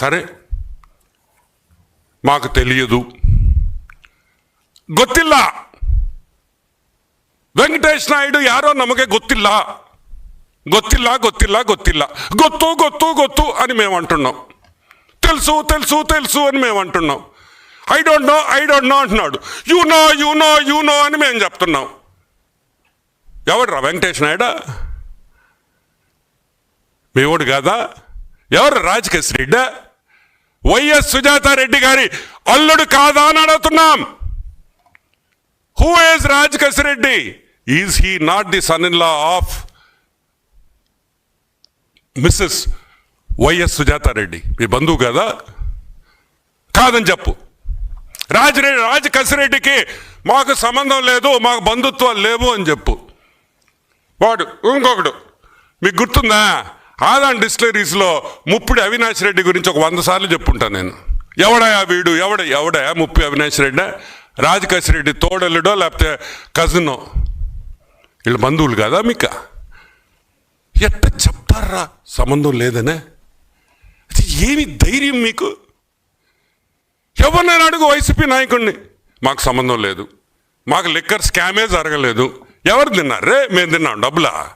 సరే మాకు తెలియదు ಗೊತ್ತಿಲ್ಲ ವೆಂಕಟೇಶ್ ನಾಯ್ಡು ಯಾರೋ ನಮಗೆ ಗೊತ್ತಿಲ್ಲ ಗೊತ್ತಿಲ್ಲ ಗೊತ್ತಿಲ್ಲ ಗೊತ್ತಿಲ್ಲ ಗೊತ್ತು ಗೊತ್ತು ಗೊತ್ತು అని మేము అంటున్నాం తెలుసు తెలుసు తెలుసు అని మేము అంటున్నాం I don't know I don't know అంటున్నాడు you know you know you know అని మేము చెప్తున్నాం ఎవడురా వెంకటేష్ నాయుడా మీ ఓడు కాదా ఎవరు రాజకేశ్ రెడ్డా వైఎస్ సుజాతారెడ్డి గారి అల్లుడు కాదా అని అడుగుతున్నాం. Who is Raj Kasireddy is he not the son in law of Mrs YS Sujatha Reddy? మీ బంధువు కదా? కాదని చెప్పు. రాజరెడ్డి రాజ్ కసిరెడ్డికి మాకు సంబంధం లేదు మాకు బంధుత్వాలు లేవు అని చెప్పు. వాడు ఇంకొకడు మీకు గుర్తుందా? ఆదాన్ డిస్టిలరీస్లో ముప్పుడు అవినాష్ రెడ్డి గురించి ఒక వంద సార్లు చెప్పుంటాను నేను. ఎవడయా వీడు? ఎవడ ఎవడయా ముప్పి అవినాష్ రెడ్డి? రాజకేశ్ రెడ్డి తోడల్లుడో లేకపోతే కజినో? వీళ్ళు బంధువులు కదా మీక? ఎట్ట చెప్తారా సంబంధం లేదనే? అది ఏమి ధైర్యం మీకు? ఎవరినైనా అడుగు వైసీపీ నాయకుడిని మాకు సంబంధం లేదు. మాకు లిక్కర్ స్కామే జరగలేదు. ఎవరు తిన్నారు? రే మేము తిన్నాం డబ్బులా?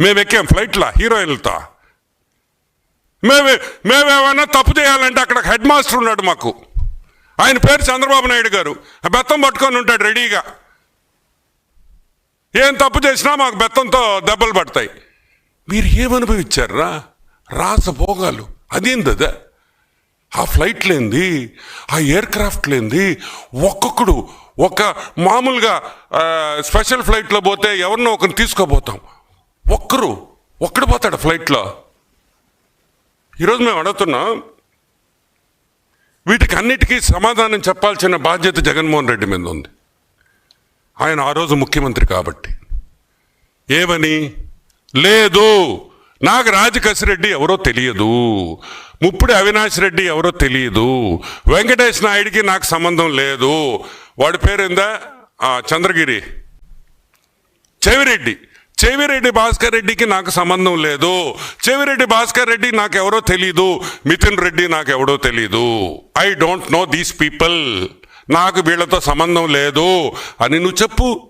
మేము ఎక్కాం ఫ్లైట్లా హీరోయిన్లతో? మేము మేమేమైనా తప్పు చేయాలంటే అక్కడ హెడ్ మాస్టర్ ఉన్నాడు మాకు. ఆయన పేరు చంద్రబాబు నాయుడు గారు. ఆ బెత్తం పట్టుకొని ఉంటాడు రెడీగా. ఏం తప్పు చేసినా మాకు బెత్తంతో దెబ్బలు పడతాయి. మీరు ఏమనుభవించారా? రాసభోగాలు అదేందదా? ఆ ఫ్లైట్ లేనిది ఆ ఎయిర్ క్రాఫ్ట్ ఒక్కొక్కడు ఒక మామూలుగా స్పెషల్ ఫ్లైట్లో పోతే ఎవరినో ఒకరిని తీసుకోపోతాం. ఒక్కరు ఒక్కడు పోతాడు ఫ్లైట్లో. ఈరోజు మేము అడుగుతున్నాం వీటికి అన్నిటికీ సమాధానం చెప్పాల్సిన బాధ్యత జగన్మోహన్ రెడ్డి మీద ఉంది. ఆయన ఆ రోజు ముఖ్యమంత్రి కాబట్టి. ఏమని? లేదు. నాకు రాజకసిరెడ్డి ఎవరో తెలియదు. ముప్పుడు అవినాష్ రెడ్డి ఎవరో తెలియదు. వెంకటేష్ నాయుడికి నాకు సంబంధం లేదు. వాడి పేరేందా? చంద్రగిరి. చెవిరెడ్డి. చెవిరెడ్డి భాస్కర్ రెడ్డికి నాకు సంబంధం లేదు. చెవిరెడ్డి భాస్కర్ రెడ్డి నాకు ఎవరో తెలీదు. మిథున్ రెడ్డి నాకు ఎవడో తెలీదు. I don't know these people. నాకు వీళ్ళతో సంబంధం లేదు అని నువ్వు చెప్పు.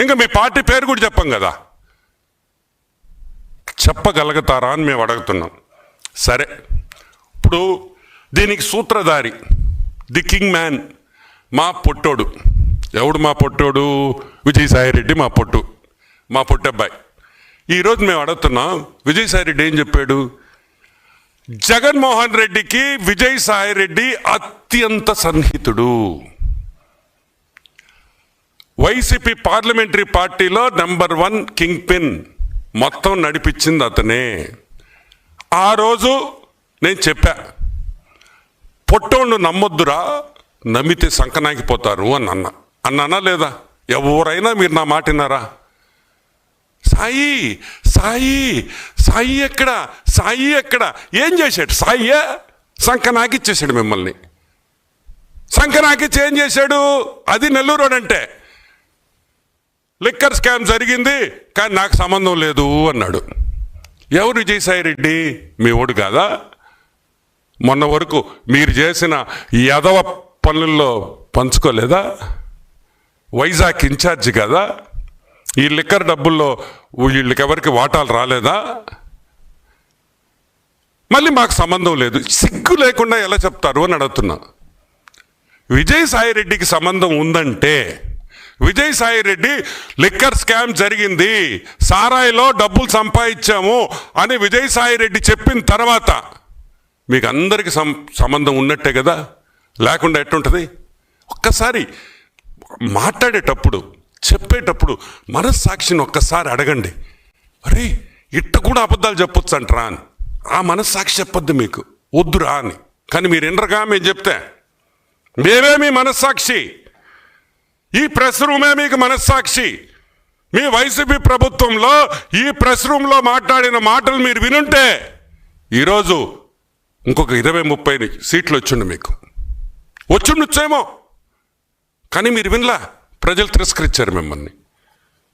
ఇంకా మీ పార్టీ పేరు కూడా చెప్పం కదా. చెప్పగలుగుతారా అని మేము అడుగుతున్నాం. సరే. ఇప్పుడు దీనికి సూత్రధారి ది కింగ్ మ్యాన్ మా పొట్టోడు. ఎవడు మా పొట్టోడు? విజయసాయిరెడ్డి మా పొట్టు. మా పొట్టబ్బాయి. ఈరోజు మేము అడుగుతున్నాం విజయసాయిరెడ్డి ఏం చెప్పాడు? జగన్మోహన్ రెడ్డికి విజయసాయిరెడ్డి అత్యంత సన్నిహితుడు. వైసీపీ పార్లమెంటరీ పార్టీలో నెంబర్ వన్ కింగ్ పిన్ మొత్తం నడిపించింది అతనే. ఆ రోజు నేను చెప్పా పొట్టోళ్ళు నమ్మొద్దురా నమ్మితే సంకనాగిపోతారు అని అన్న. అన్నానా లేదా? ఎవరైనా మీరు నా మాట విన్నారా? సాయి సాయి సాయి ఎక్కడ? సాయి ఎక్కడ? ఏం చేశాడు? సాయియే సంకనాకిచ్చేసాడు మిమ్మల్ని. సంకనాకిచ్చి ఏం చేశాడు? అది నెల్లూరు అంటే లిక్కర్ స్కామ్ జరిగింది కానీ నాకు సంబంధం లేదు అన్నాడు. ఎవరు విజయసాయిరెడ్డి మీ ఓడు కాదా? మొన్న వరకు మీరు చేసిన యదవ పనుల్లో పంచుకోలేదా? వైజాగ్ ఇన్ఛార్జి కదా? ఈ లిక్కర్ డబ్బుల్లో వీళ్ళకి ఎవరికి వాటాలు రాలేదా? మళ్ళీ మాకు సంబంధం లేదు. సిగ్గు లేకుండా ఎలా చెప్తారు అని అడుగుతున్నా. విజయసాయిరెడ్డికి సంబంధం ఉందంటే విజయసాయిరెడ్డి లిక్కర్ స్కామ్ జరిగింది సారాయిలో డబ్బులు సంపాదించాము అని విజయసాయిరెడ్డి చెప్పిన తర్వాత మీకు అందరికి సం సంబంధం ఉన్నట్టే కదా? లేకుండా ఎట్టుంటుంది? ఒక్కసారి మాట్లాడేటప్పుడు చెప్పేటప్పుడు మనస్సాక్షిని ఒక్కసారి అడగండి. అరే ఇట్ట కూడా అబద్ధాలు చెప్పొచ్చు అంటరా అని. ఆ మనస్సాక్షి చెప్పొద్దు మీకు. వద్దురా అని. కానీ మీరు ఎండరుగా మేము చెప్తే? మేమే మీ మనస్సాక్షి. ఈ ప్రెస్ రూమే మీకు మనస్సాక్షి. మీ వైసీపీ ప్రభుత్వంలో ఈ ప్రెస్ రూమ్లో మాట్లాడిన మాటలు మీరు వినుంటే ఈరోజు ఇంకొక ఇరవై ముప్పై సీట్లు వచ్చిండు మీకు. వచ్చిండొచ్చేమో కానీ మీరు వినలా ప్రజలు తిరస్కరించారు మిమ్మల్ని.